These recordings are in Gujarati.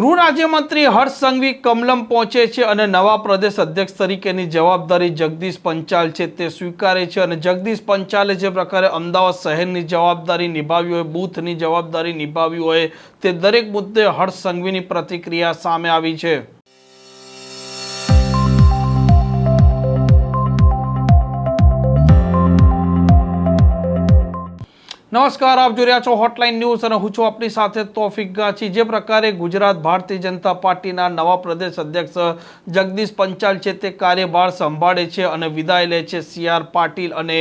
ગૃહ રાજ્યમંત્રી હર્ષ સંઘવી કમલમ પહોંચે છે અને નવા પ્રદેશ અધ્યક્ષ તરીકેની જવાબદારી જગદીશ પંચાલ છે. તે સ્વીકારે છે અને જગદીશ પંચાલે જે પ્રકારે અમદાવાદ શહેરની જવાબદારી નિભાવી હોય, બૂથની જવાબદારી નિભાવી હોય, તે દરેક મુદ્દે હર્ષ સંઘવીની પ્રતિક્રિયા સામે આવી છે. નમસ્કાર, આપ જોઈ રહ્યા છો હોટલાઇન ન્યૂઝ અને હું છું આપની સાથે તોફિક ગાંચી. જે પ્રકારે ગુજરાત ભારતીય જનતા પાર્ટીના નવા પ્રદેશ અધ્યક્ષ જગદીશ પંચાલ છે તે કાર્યભાર સંભાળે છે અને વિદાય લે છે સી આર પાટીલ અને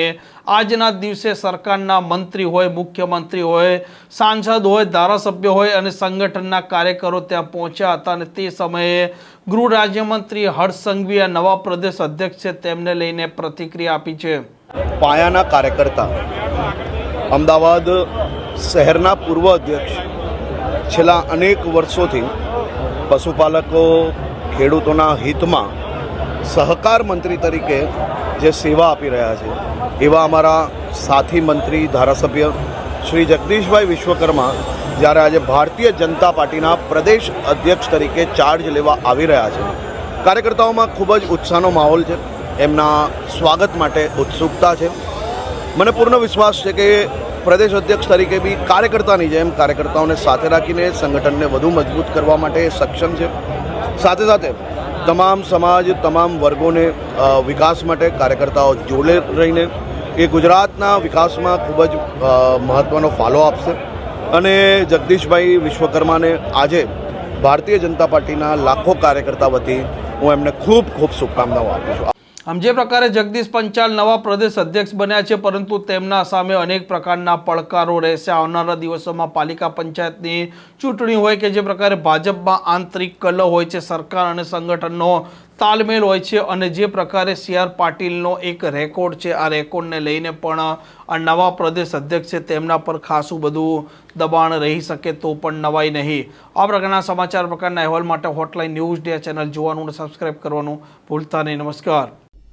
આજના દિવસે સરકારના મંત્રી હોય, મુખ્યમંત્રી હોય, સાંસદ હોય, ધારાસભ્ય હોય અને સંગઠનના કાર્યકરો ત્યાં પહોંચ્યા હતા અને તે સમયે ગૃહ રાજ્યમંત્રી હર્ષ સંઘવીએ નવા પ્રદેશ અધ્યક્ષ છે તેમને લઈને પ્રતિક્રિયા આપી છે. પાયાના કાર્યકર્તા અમદાવાદ શહેરના પૂર્વ અધ્યક્ષ. છેલ્લા અનેક વર્ષોથી પશુપાલકો ખેડૂતોના હિતમાં સહકાર મંત્રી તરીકે જે સેવા આપી રહ્યા છે, એવા અમારા સાથી મંત્રી, ધારાસભ્ય શ્રી જગદીશભાઈ વિશ્વકર્મા જ્યારે આજે ભારતીય જનતા પાર્ટીના પ્રદેશ અધ્યક્ષ તરીકે ચાર્જ લેવા આવી રહ્યા છે. કાર્યકર્તાઓમાં ખૂબ જ ઉત્સાહનો માહોલ છે. એમના સ્વાગત માટે ઉત્સુકતા છે. મને પૂર્ણ વિશ્વાસ છે કે પ્રદેશ અધ્યક્ષ તરીકે બી કાર્યકર્તાની જેમ કાર્યકર્તાઓને સાથે રાખીને સંગઠનને વધુ મજબૂત કરવા માટે સક્ષમ છે. સાથે સાથે તમામ સમાજ, તમામ વર્ગોને વિકાસ માટે કાર્યકર્તાઓ જોડે રહીને એ ગુજરાતના વિકાસમાં ખૂબ જ મહત્ત્વનો ફાળો આપશે. અને જગદીશભાઈ વિશ્વકર્માને આજે ભારતીય જનતા પાર્ટીના લાખો કાર્યકર્તા વતી હું એમને ખૂબ ખૂબ શુભકામનાઓ આપું છું. આમ જે પ્રકારે જગદીશ પંચાલ નવા પ્રદેશ અધ્યક્ષ બન્યા છે, પરંતુ તેમના સામે અનેક પ્રકારના પડકારો રહેશે. આવનારા દિવસોમાં પાલિકા પંચાયતની ચૂંટણી હોય કે જે પ્રકારે ભાજપમાં આંતરિક કલહ હોય છે, સરકાર અને સંગઠનનો તાલમેલ હોય છે અને જે પ્રકારે સી આર પાટીલનો એક રેકોર્ડ છે, આ રેકોર્ડને લઈને પણ આ નવા પ્રદેશ અધ્યક્ષ છે, તેમના પર ખાસું બધું દબાણ રહી શકે તો પણ નવાઈ નહીં. આ પ્રકારના સમાચાર પ્રકારના અહેવાલ માટે હોટલાઇન ન્યૂઝ ડે ચેનલ જોવાનું અને સબસ્ક્રાઈબ કરવાનું ભૂલતા નહીં. નમસ્કાર.